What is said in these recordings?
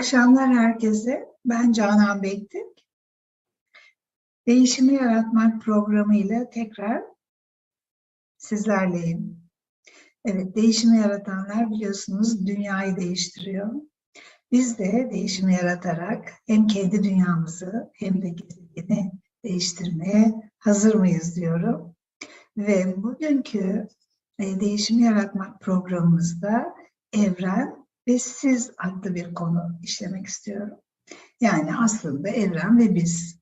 Akşamlar herkese. Ben Canan Bektik. Değişimi Yaratmak programı ile tekrar sizlerleyim. Evet, değişimi yaratanlar biliyorsunuz dünyayı değiştiriyor. Biz de değişimi yaratarak hem kendi dünyamızı hem de gezegeni değiştirmeye hazır mıyız diyorum. Ve bugünkü e, Değişimi Yaratmak programımızda evren ve siz adlı bir konu işlemek istiyorum. Yani aslında evren ve biz.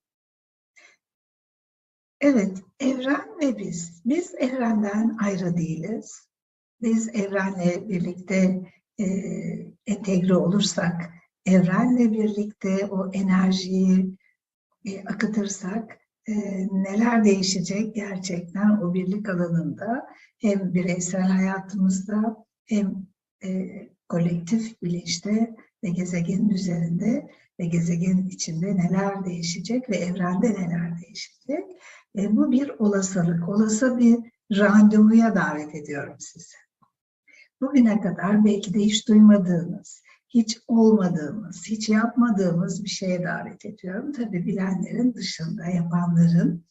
Evet, evren ve biz. Biz evrenden ayrı değiliz. Biz evrenle birlikte e, entegre olursak, evrenle birlikte o enerjiyi e, akıtırsak e, neler değişecek gerçekten o birlik alanında hem bireysel hayatımızda hem e, kolektif bilinçte ve gezegenin üzerinde ve gezegenin içinde neler değişecek ve evrende neler değişecek. E, bu bir olasılık, olası bir randevuya davet ediyorum sizi. Bugüne kadar belki de hiç duymadığınız, hiç olmadığımız, hiç yapmadığımız bir şeye davet ediyorum. Tabii bilenlerin dışında, yapanların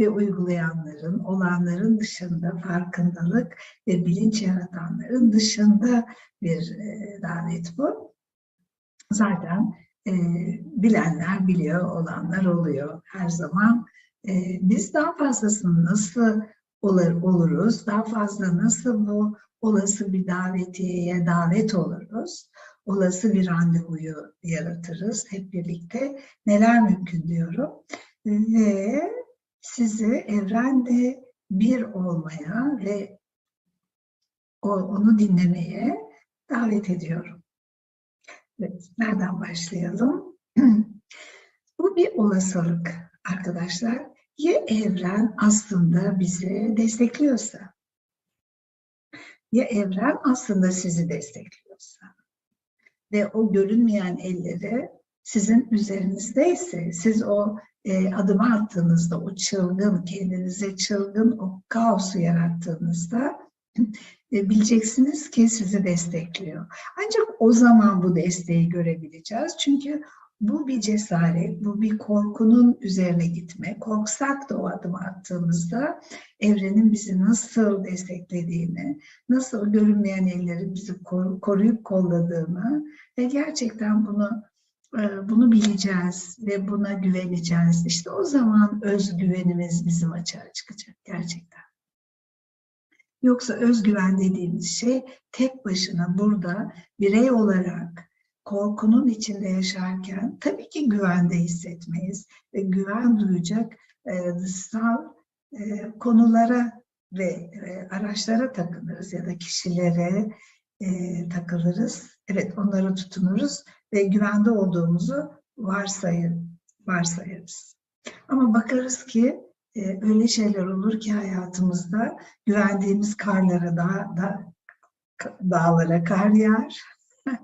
ve uygulayanların, olanların dışında farkındalık ve bilinç yaratanların dışında bir e, davet bu. Zaten e, bilenler biliyor, olanlar oluyor her zaman. E, biz daha fazlasını nasıl olur, oluruz, daha fazla nasıl bu olası bir davetiyeye davet oluruz, olası bir randevuyu yaratırız hep birlikte. Neler mümkün diyorum. Ve sizi evrende bir olmaya ve onu dinlemeye davet ediyorum. Evet, nereden başlayalım? Bu bir olasılık arkadaşlar. Ya evren aslında bizi destekliyorsa, ya evren aslında sizi destekliyorsa ve o görünmeyen elleri sizin üzerinizdeyse, siz o e, adımı attığınızda, o çılgın, kendinize çılgın o kaosu yarattığınızda e, bileceksiniz ki sizi destekliyor. Ancak o zaman bu desteği görebileceğiz. Çünkü bu bir cesaret, bu bir korkunun üzerine gitme. Korksak da o adımı attığımızda evrenin bizi nasıl desteklediğini, nasıl görünmeyen elleri bizi koruyup kolladığını ve gerçekten bunu bunu bileceğiz ve buna güveneceğiz. İşte o zaman özgüvenimiz bizim açığa çıkacak gerçekten. Yoksa özgüven dediğimiz şey tek başına burada birey olarak korkunun içinde yaşarken tabii ki güvende hissetmeyiz ve güven duyacak e, dışsal e, konulara ve e, araçlara takılırız ya da kişilere e, takılırız. Evet onlara tutunuruz ve güvende olduğumuzu varsayın, varsayarız. Ama bakarız ki e, öyle şeyler olur ki hayatımızda güvendiğimiz karlara da, da dağlara kar yağar.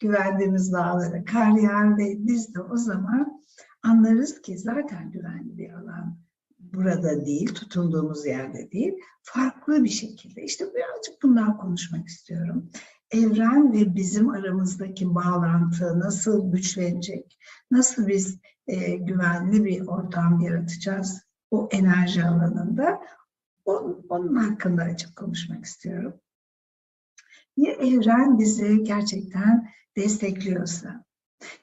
güvendiğimiz dağlara kar yağar ve biz de o zaman anlarız ki zaten güvenli bir alan burada değil, tutunduğumuz yerde değil, farklı bir şekilde. İşte birazcık bundan konuşmak istiyorum. Evren ve bizim aramızdaki bağlantı nasıl güçlenecek? Nasıl biz e, güvenli bir ortam yaratacağız o enerji alanında? Onun, onun hakkında açık konuşmak istiyorum. Ya evren bizi gerçekten destekliyorsa,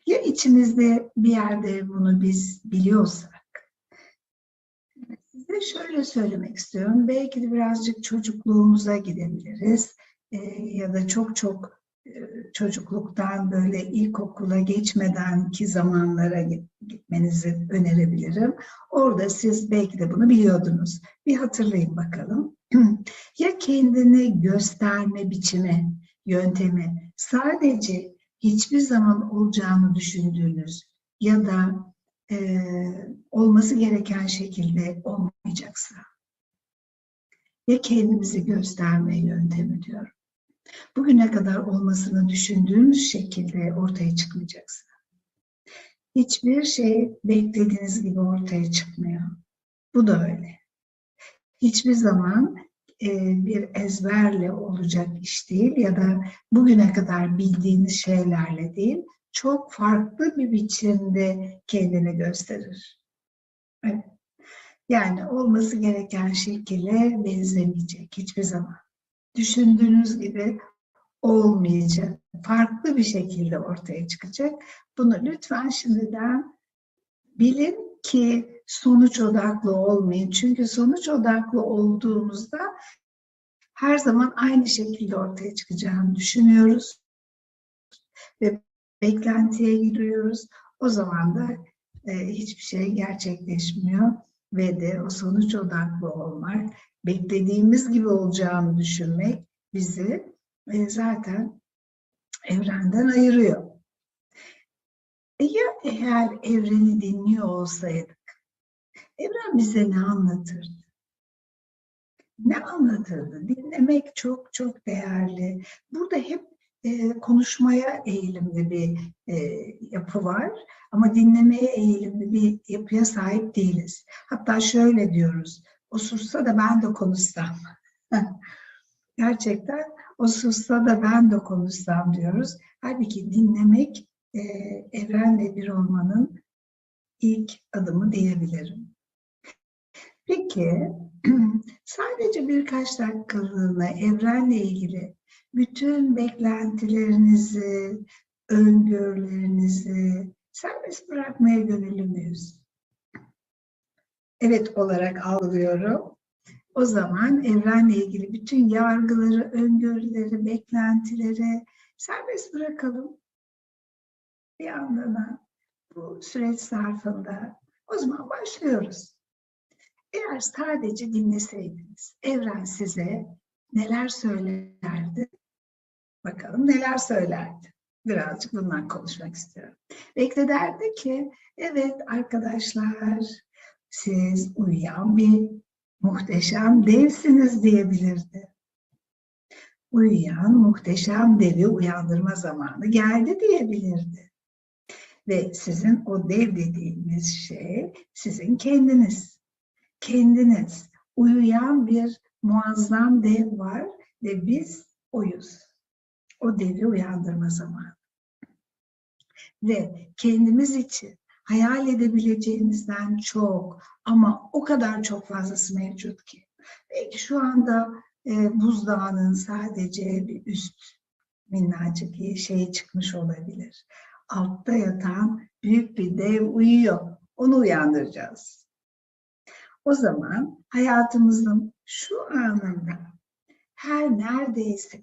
ya içimizde bir yerde bunu biz biliyorsak, size şöyle söylemek istiyorum. Belki de birazcık çocukluğumuza gidebiliriz. E, ya da çok çok e, çocukluktan böyle ilkokula geçmeden ki zamanlara gitmenizi önerebilirim. Orada siz belki de bunu biliyordunuz. Bir hatırlayın bakalım. ya kendini gösterme biçimi, yöntemi sadece hiçbir zaman olacağını düşündüğünüz ya da e, olması gereken şekilde olmayacaksa ya kendimizi gösterme yöntemi diyorum. Bugüne kadar olmasını düşündüğümüz şekilde ortaya çıkmayacaksa. Hiçbir şey beklediğiniz gibi ortaya çıkmıyor. Bu da öyle. Hiçbir zaman e, bir ezberle olacak iş değil ya da bugüne kadar bildiğiniz şeylerle değil, çok farklı bir biçimde kendini gösterir. Evet. Yani olması gereken şekilde benzemeyecek hiçbir zaman. Düşündüğünüz gibi olmayacak. Farklı bir şekilde ortaya çıkacak. Bunu lütfen şimdiden bilin ki sonuç odaklı olmayın. Çünkü sonuç odaklı olduğumuzda her zaman aynı şekilde ortaya çıkacağını düşünüyoruz ve beklentiye giriyoruz. O zaman da e, hiçbir şey gerçekleşmiyor ve de o sonuç odaklı olmak, beklediğimiz gibi olacağını düşünmek bizi e, zaten evrenden ayırıyor. E ya eğer evreni dinliyor olsaydık, evren bize ne anlatırdı? Ne anlatırdı? Dinlemek çok çok değerli. Burada hep e, konuşmaya eğilimli bir e, yapı var ama dinlemeye eğilimli bir yapıya sahip değiliz. Hatta şöyle diyoruz, o sussa da ben de konuşsam. Gerçekten o sussa da ben de konuşsam diyoruz. Halbuki dinlemek e, evrenle bir olmanın ilk adımı diyebilirim. Peki, sadece birkaç dakikalığına evrenle ilgili bütün beklentilerinizi, öngörülerinizi serbest bırakmaya gönüllü müyüz? Evet olarak algılıyorum. O zaman evrenle ilgili bütün yargıları, öngörüleri, beklentileri serbest bırakalım. Bir anda bu süreç zarfında. O zaman başlıyoruz. Eğer sadece dinleseydiniz, evren size neler söylerdi? Bakalım neler söylerdi? Birazcık bundan konuşmak istiyorum. Belki derdi ki, evet arkadaşlar, siz uyuyan bir muhteşem devsiniz diyebilirdi. Uyuyan muhteşem devi uyandırma zamanı geldi diyebilirdi. Ve sizin o dev dediğiniz şey sizin kendiniz. Kendiniz. Uyuyan bir muazzam dev var ve biz oyuz. O devi uyandırma zamanı. Ve kendimiz için hayal edebileceğimizden çok ama o kadar çok fazlası mevcut ki. Belki şu anda e, buzdağının sadece bir üst minnacık şey çıkmış olabilir. Altta yatan büyük bir dev uyuyor. Onu uyandıracağız. O zaman hayatımızın şu anında her neredeyse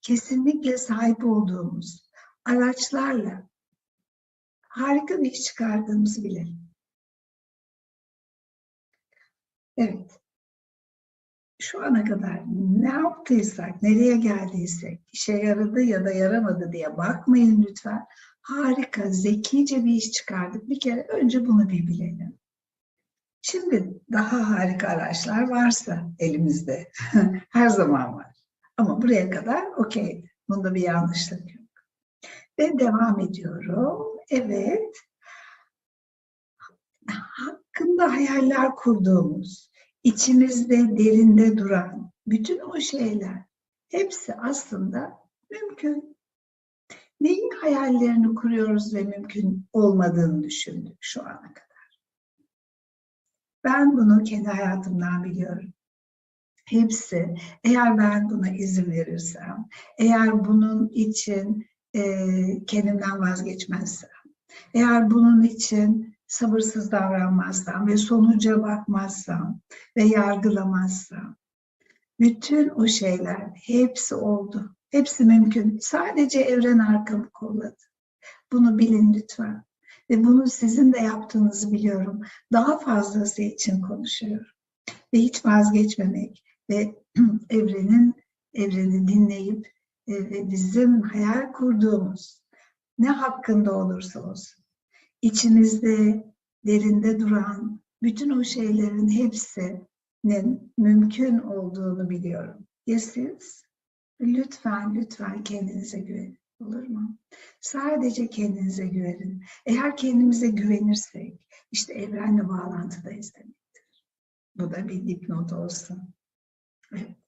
kesinlikle sahip olduğumuz araçlarla harika bir iş çıkardığımızı bilelim. Evet. Şu ana kadar ne yaptıysak, nereye geldiysek, işe yaradı ya da yaramadı diye bakmayın lütfen. Harika, zekice bir iş çıkardık. Bir kere önce bunu bir bilelim. Şimdi daha harika araçlar varsa elimizde, her zaman var. Ama buraya kadar okey, bunda bir yanlışlık yok. Ve devam ediyorum. Evet, hakkında hayaller kurduğumuz, içimizde derinde duran bütün o şeyler hepsi aslında mümkün. Neyin hayallerini kuruyoruz ve mümkün olmadığını düşündük şu ana kadar. Ben bunu kendi hayatımdan biliyorum. Hepsi, eğer ben buna izin verirsem, eğer bunun için e, kendimden vazgeçmezsem, eğer bunun için sabırsız davranmazsam ve sonuca bakmazsam ve yargılamazsam, bütün o şeyler hepsi oldu. Hepsi mümkün. Sadece evren arkamı kolladı. Bunu bilin lütfen. Ve bunu sizin de yaptığınızı biliyorum. Daha fazlası için konuşuyorum. Ve hiç vazgeçmemek ve evrenin evreni dinleyip e, ve bizim hayal kurduğumuz ne hakkında olursa olsun içimizde derinde duran bütün o şeylerin hepsinin mümkün olduğunu biliyorum. Ya? Lütfen, lütfen kendinize güvenin. Olur mu? Sadece kendinize güvenin. Eğer kendimize güvenirsek, işte evrenle bağlantıdayız demektir. Bu da bir dipnot olsun. Evet.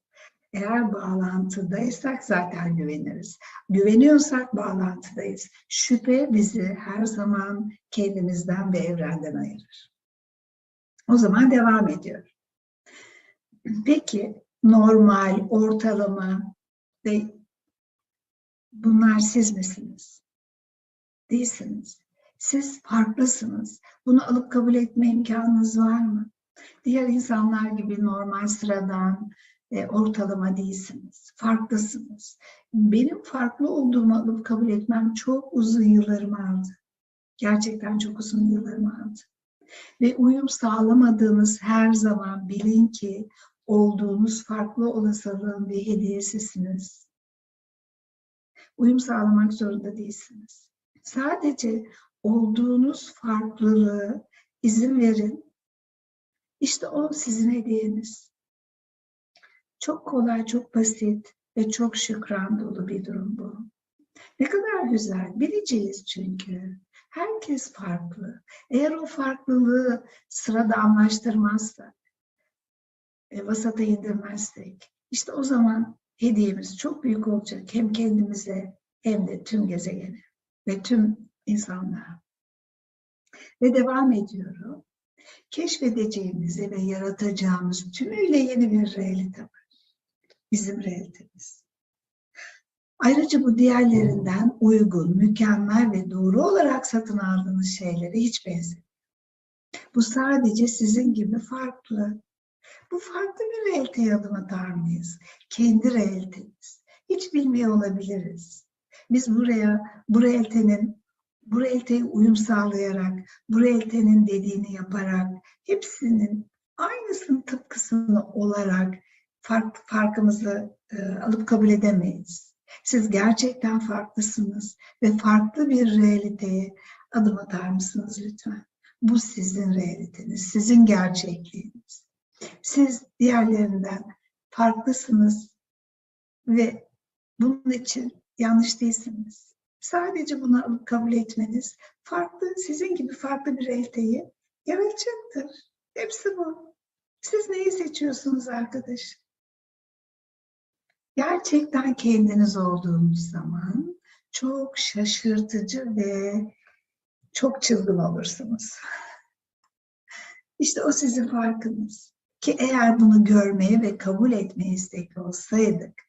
Eğer bağlantıdaysak zaten güveniriz. Güveniyorsak bağlantıdayız. Şüphe bizi her zaman kendimizden ve evrenden ayırır. O zaman devam ediyor. Peki normal, ortalama ve bunlar siz misiniz? Değilsiniz. Siz farklısınız. Bunu alıp kabul etme imkanınız var mı? Diğer insanlar gibi normal, sıradan, e, ortalama değilsiniz. Farklısınız. Benim farklı olduğumu alıp kabul etmem çok uzun yıllarımı aldı. Gerçekten çok uzun yıllarımı aldı. Ve uyum sağlamadığınız her zaman bilin ki olduğunuz farklı olasılığın bir hediyesisiniz. Uyum sağlamak zorunda değilsiniz. Sadece olduğunuz farklılığı izin verin. İşte o sizin hediyeniz. Çok kolay, çok basit ve çok şükran dolu bir durum bu. Ne kadar güzel, bileceğiz çünkü. Herkes farklı. Eğer o farklılığı sırada anlaştırmazsak, e, vasata indirmezsek, işte o zaman hediyemiz çok büyük olacak. Hem kendimize hem de tüm gezegene ve tüm insanlığa. Ve devam ediyorum. Keşfedeceğimizi ve yaratacağımız tümüyle yeni bir realite. Bizim realitemiz. Ayrıca bu diğerlerinden uygun, mükemmel ve doğru olarak satın aldığınız şeylere hiç benzemiyor. Bu sadece sizin gibi farklı. Bu farklı bir realiteye adım atar mıyız? Kendi realitemiz. Hiç bilmiyor olabiliriz. Biz buraya, bu realitenin, bu realiteye uyum sağlayarak, bu realitenin dediğini yaparak, hepsinin aynısının tıpkısını olarak fark, farkımızı e, alıp kabul edemeyiz. Siz gerçekten farklısınız ve farklı bir realiteye adım atar mısınız lütfen? Bu sizin realiteniz, sizin gerçekliğiniz. Siz diğerlerinden farklısınız ve bunun için yanlış değilsiniz. Sadece bunu alıp kabul etmeniz farklı, sizin gibi farklı bir realiteyi yaratacaktır. Hepsi bu. Siz neyi seçiyorsunuz arkadaş? Gerçekten kendiniz olduğunuz zaman çok şaşırtıcı ve çok çılgın olursunuz. İşte o sizin farkınız. Ki eğer bunu görmeye ve kabul etmeye istekli olsaydık,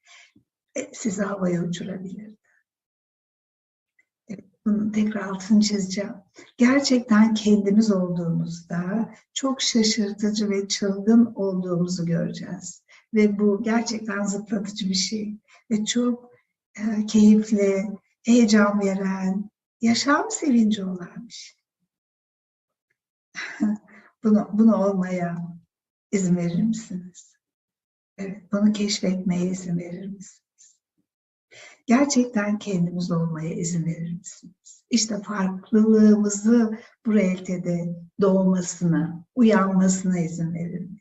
e, sizi havaya uçurabilirdi. Bunun tekrar altını çizeceğim. Gerçekten kendimiz olduğumuzda çok şaşırtıcı ve çılgın olduğumuzu göreceğiz. Ve bu gerçekten zıplatıcı bir şey. Ve çok e, keyifli, heyecan veren, yaşam sevinci olan bir şey. bunu, bunu olmaya izin verir misiniz? Evet, bunu keşfetmeye izin verir misiniz? Gerçekten kendimiz olmaya izin verir misiniz? İşte farklılığımızı bu realitede doğmasına, uyanmasına izin verir miyiz?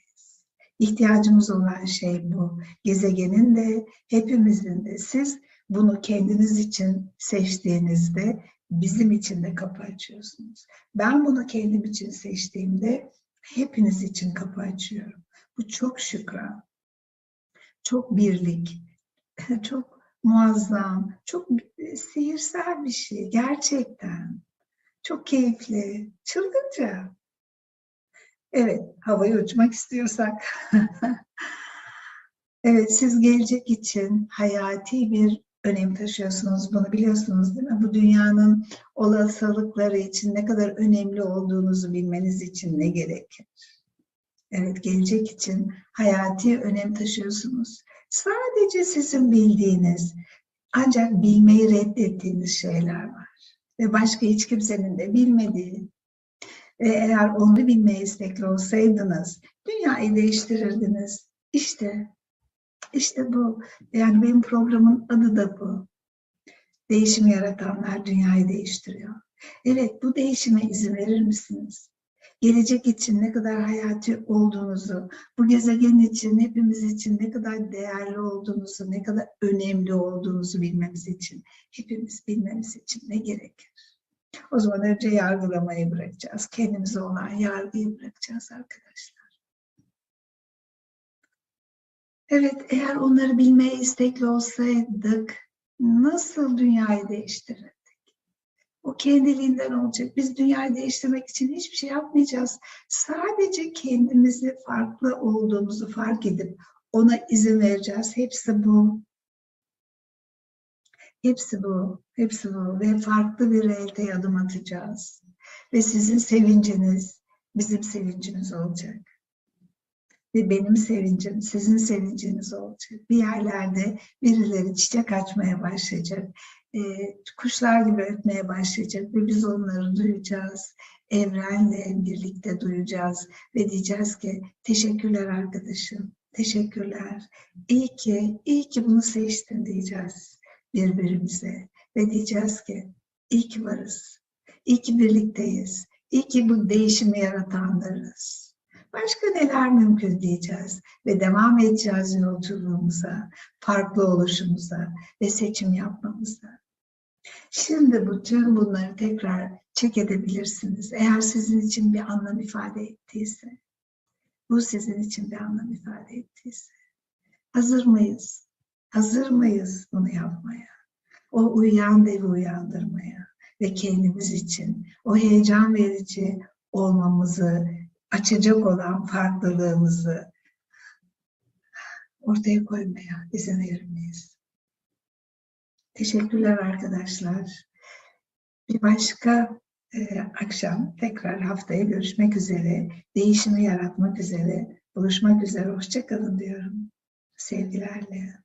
İhtiyacımız olan şey bu. Gezegenin de, hepimizin de. Siz bunu kendiniz için seçtiğinizde bizim için de kapı açıyorsunuz. Ben bunu kendim için seçtiğimde hepiniz için kapı açıyorum. Bu çok şükran, çok birlik, çok muazzam, çok sihirsel bir şey gerçekten. Çok keyifli, çılgınca. Evet, havaya uçmak istiyorsak. evet, siz gelecek için hayati bir önem taşıyorsunuz. Bunu biliyorsunuz değil mi? Bu dünyanın olasılıkları için ne kadar önemli olduğunuzu bilmeniz için ne gerekir? Evet, gelecek için hayati önem taşıyorsunuz. Sadece sizin bildiğiniz, ancak bilmeyi reddettiğiniz şeyler var. Ve başka hiç kimsenin de bilmediği. Ve eğer onu bilmeye istekli olsaydınız, dünyayı değiştirirdiniz. İşte işte bu. Yani benim programın adı da bu. Değişimi yaratanlar dünyayı değiştiriyor. Evet bu değişime izin verir misiniz? Gelecek için ne kadar hayati olduğunuzu, bu gezegen için, hepimiz için ne kadar değerli olduğunuzu, ne kadar önemli olduğunuzu bilmemiz için, hepimiz bilmemiz için ne gerekir? O zaman önce yargılamayı bırakacağız. Kendimize olan yargıyı bırakacağız arkadaşlar. Evet, eğer onları bilmeye istekli olsaydık nasıl dünyayı değiştirirdik? O kendiliğinden olacak. Biz dünyayı değiştirmek için hiçbir şey yapmayacağız. Sadece kendimizi farklı olduğumuzu fark edip ona izin vereceğiz. Hepsi bu. Hepsi bu. Hepsi bu. Ve farklı bir realite adım atacağız. Ve sizin sevinciniz bizim sevincimiz olacak. Ve benim sevincim sizin sevinciniz olacak. Bir yerlerde birileri çiçek açmaya başlayacak. Ee, kuşlar gibi ötmeye başlayacak ve biz onları duyacağız. Evrenle birlikte duyacağız ve diyeceğiz ki teşekkürler arkadaşım, teşekkürler. İyi ki, iyi ki bunu seçtin diyeceğiz birbirimize ve diyeceğiz ki iyi ki varız, iyi ki birlikteyiz, iyi ki bu değişimi yaratanlarız. Başka neler mümkün diyeceğiz ve devam edeceğiz yolculuğumuza, farklı oluşumuza ve seçim yapmamıza. Şimdi bütün bunları tekrar çek edebilirsiniz. Eğer sizin için bir anlam ifade ettiyse, bu sizin için bir anlam ifade ettiyse. Hazır mıyız? Hazır mıyız bunu yapmaya? O uyuyan devi uyandırmaya ve kendimiz için o heyecan verici olmamızı açacak olan farklılığımızı ortaya koymaya izin verir miyiz? Teşekkürler arkadaşlar. Bir başka e, akşam tekrar haftaya görüşmek üzere. Değişimi yaratmak üzere. Buluşmak üzere. Hoşçakalın diyorum. Sevgilerle.